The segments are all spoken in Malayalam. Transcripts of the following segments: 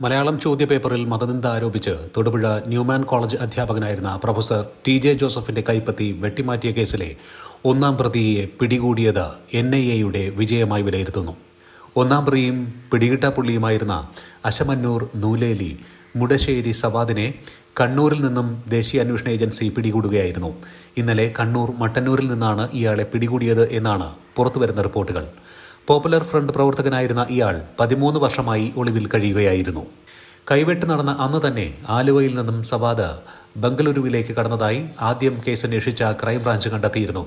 മലയാളം ചോദ്യപേപ്പറിൽ മതനിന്ദ ആരോപിച്ച് തൊടുപുഴ ന്യൂമാൻ കോളേജ് അധ്യാപകനായിരുന്ന പ്രൊഫസർ ടി ജെ ജോസഫിന്റെ കൈപ്പത്തി വെട്ടിമാറ്റിയ കേസിലെ ഒന്നാം പ്രതിയെ പിടികൂടിയത് എൻ ഐ എയുടെ വിജയമായി വിലയിരുത്തുന്നു. ഒന്നാം പ്രതിയും പിടികിട്ടാപ്പുള്ളിയുമായിരുന്ന അശമന്നൂർ നൂലേലി മുടശ്ശേരി സവാദിനെ കണ്ണൂരിൽ നിന്നും ദേശീയ അന്വേഷണ ഏജൻസി പിടികൂടുകയായിരുന്നു. ഇന്നലെ കണ്ണൂർ മട്ടന്നൂരിൽ നിന്നാണ് ഇയാളെ പിടികൂടിയത് എന്നാണ് പുറത്തുവരുന്ന റിപ്പോർട്ടുകൾ. പോപ്പുലർ ഫ്രണ്ട് പ്രവർത്തകനായിരുന്ന ഇയാൾ പതിമൂന്ന് വർഷമായി ഒളിവിൽ കഴിയുകയായിരുന്നു. കൈവെട്ട് നടന്ന അന്ന് തന്നെ ആലുവയിൽ നിന്നും സവാദ് ബംഗളൂരുവിലേക്ക് കടന്നതായി ആദ്യം കേസ് അന്വേഷിച്ച ക്രൈംബ്രാഞ്ച് കണ്ടെത്തിയിരുന്നു.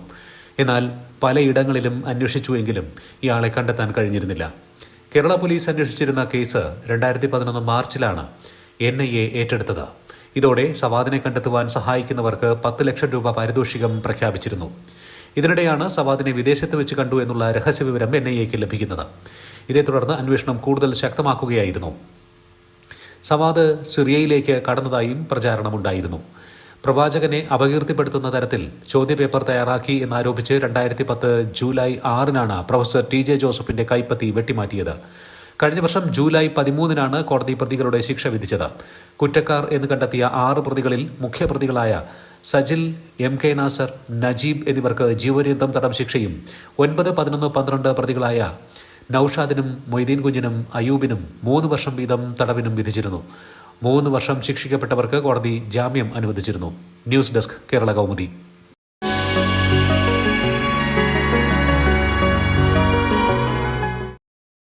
എന്നാൽ പലയിടങ്ങളിലും അന്വേഷിച്ചുവെങ്കിലും ഇയാളെ കണ്ടെത്താൻ കഴിഞ്ഞിരുന്നില്ല. കേരള പോലീസ് അന്വേഷിച്ചിരുന്ന കേസ് രണ്ടായിരത്തി പതിനൊന്ന് മാർച്ചിലാണ് എൻ ഐ എ ഏറ്റെടുത്തത്. ഇതോടെ സവാദിനെ കണ്ടെത്തുവാൻ സഹായിക്കുന്നവർക്ക് പത്ത് ലക്ഷം രൂപ പാരിതോഷികം പ്രഖ്യാപിച്ചിരുന്നു. ഇതിനിടെയാണ് സവാദിനെ വിദേശത്ത് വെച്ച് കണ്ടു എന്നുള്ള രഹസ്യവിവരം എൻ ഐ എക്ക് ലഭിക്കുന്നത്. ഇതേ തുടർന്ന് അന്വേഷണം കൂടുതൽ ശക്തമാക്കുകയായിരുന്നു. സവാദ് സിറിയയിലേക്ക് കടന്നതായും പ്രചാരണമുണ്ടായിരുന്നു. പ്രവാചകനെ അപകീർത്തിപ്പെടുത്തുന്ന തരത്തിൽ ചോദ്യപേപ്പർ തയ്യാറാക്കി എന്നാരോപിച്ച് രണ്ടായിരത്തി പത്ത് ജൂലൈ ആറിനാണ് പ്രൊഫസർ ടി ജെ ജോസഫിന്റെ കൈപ്പത്തി വെട്ടിമാറ്റിയത്. കഴിഞ്ഞ വർഷം ജൂലൈ പതിമൂന്നിനാണ് കോടതി പ്രതികളുടെ ശിക്ഷ വിധിച്ചത്. കുറ്റക്കാർ എന്ന് കണ്ടെത്തിയ ആറ് പ്രതികളിൽ മുഖ്യപ്രതികളായ സജിൽ എം കെ നാസർ നജീബ് എന്നിവർക്ക് ജീവപര്യന്തം തടം ശിക്ഷയും ഒൻപത് പതിനൊന്ന് പന്ത്രണ്ട് പ്രതികളായ നൌഷാദിനും മൊയ്തീൻ കുഞ്ഞിനും അയൂബിനും മൂന്ന് വർഷം വീതം തടവിനും വിധിച്ചിരുന്നു. മൂന്ന് വർഷം ശിക്ഷിക്കപ്പെട്ടവർക്ക് കോടതി ജാമ്യം അനുവദിച്ചിരുന്നു. News desk Kerala Kaumudi.